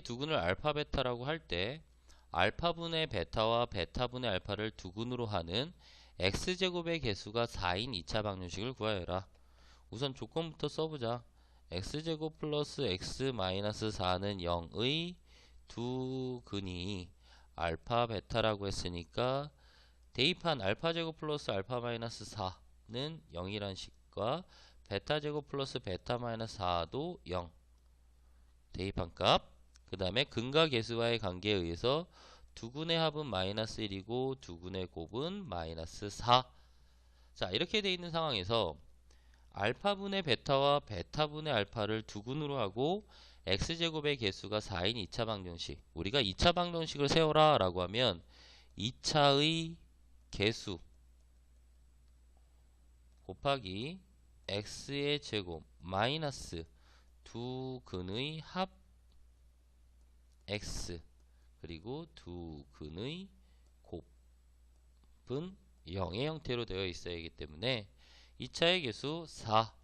두근을 알파 베타라고 할 때 알파분의 베타와 베타분의 알파를 두근으로 하는 x제곱의 개수가 4인 2차 방정식을 구하여라. 우선 조건부터 써보자. x제곱 플러스 x 마이너스 4는 0의 두 근이 알파 베타라고 했으니까 대입한 알파 제곱 플러스 알파 마이너스 4는 0이란 식과 베타 제곱 플러스 베타 마이너스 4도 0 대입한 값 그 다음에 근과 개수와의 관계에 의해서 두근의 합은 마이너스 1이고 두근의 곱은 마이너스 4 자 이렇게 돼 있는 상황에서 알파분의 베타와 베타분의 알파를 두근으로 하고 x제곱의 개수가 4인 2차 방정식. 우리가 2차 방정식을 세워라 라고 하면 2차의 개수 곱하기 x의 제곱 마이너스 두 근의 합 x 그리고 두 근의 곱은 0의 형태로 되어 있어야 하기 때문에 2차의 개수 4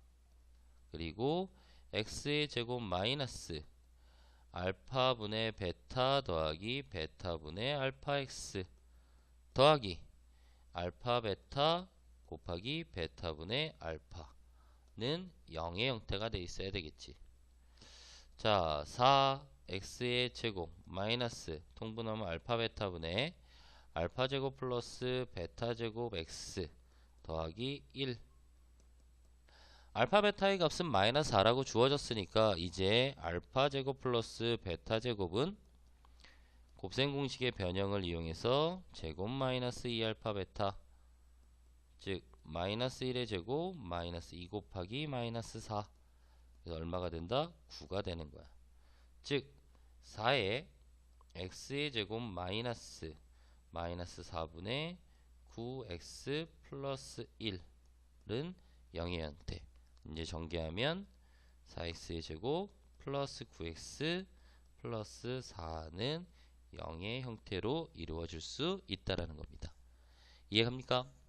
그리고 x의 제곱 마이너스 알파분의 베타 더하기 베타분의 알파 x 더하기 알파 베타 곱하기 베타분의 알파는 0의 형태가 돼 있어야 되겠지. 자, 4x의 제곱 마이너스 통분하면 알파 베타 분의 알파 제곱 플러스 베타 제곱 x 더하기 1 알파 베타의 값은 마이너스 4라고 주어졌으니까 이제 알파 제곱 플러스 베타 제곱은 곱셈 공식의 변형을 이용해서 제곱 마이너스 2 알파 베타 즉 마이너스 1의 제곱 마이너스 2 곱하기 마이너스 4 그래서 얼마가 된다? 9가 되는 거야. 즉 4의 x의 제곱 마이너스 마이너스 4분의 9x 플러스 1은 0의 형태 이제 전개하면 4x의 제곱 플러스 9x 플러스 4는 0의 형태로 이루어질 수 있다라는 겁니다. 이해갑니까?